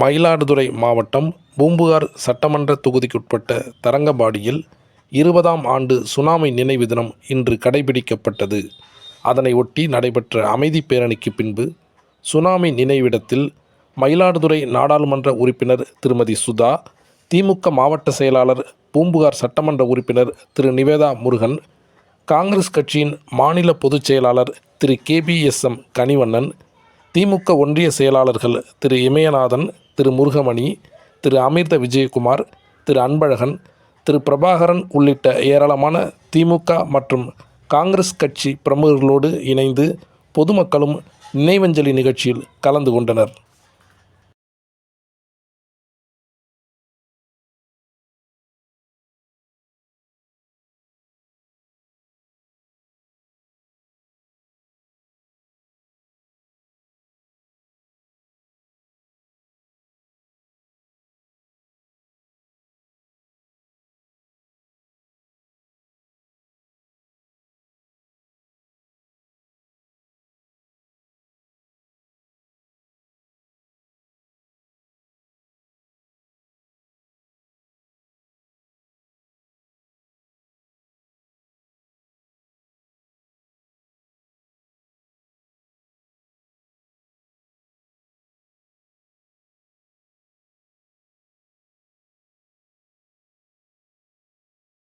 மயிலாடுதுறை மாவட்டம் பூம்புகார் சட்டமன்ற தொகுதிக்குட்பட்ட தரங்கம்பாடியில் இருபதாம் ஆண்டு சுனாமி நினைவு தினம் இன்று கடைபிடிக்கப்பட்டது. அதனை ஒட்டி நடைபெற்ற அமைதி பேரணிக்கு பின்பு சுனாமி நினைவிடத்தில் மயிலாடுதுறை நாடாளுமன்ற உறுப்பினர் திருமதி சுதா திமுக மாவட்ட செயலாளர் பூம்புகார் சட்டமன்ற உறுப்பினர் திரு நிவேதா முருகன் காங்கிரஸ் கட்சியின் மாநில பொதுச் செயலாளர் திரு கேபிஎஸ்எம் கனிவண்ணன் திமுக ஒன்றிய செயலாளர்கள் திரு இமயநாதன் திரு முருகமணி திரு அமிர்த விஜயகுமார் திரு அன்பழகன் திரு பிரபாகரன் உள்ளிட்ட ஏராளமான திமுக மற்றும் காங்கிரஸ் கட்சி பிரமுகர்களோடு இணைந்து பொதுமக்களும் நினைவஞ்சலி நிகழ்ச்சியில் கலந்து கொண்டனர்.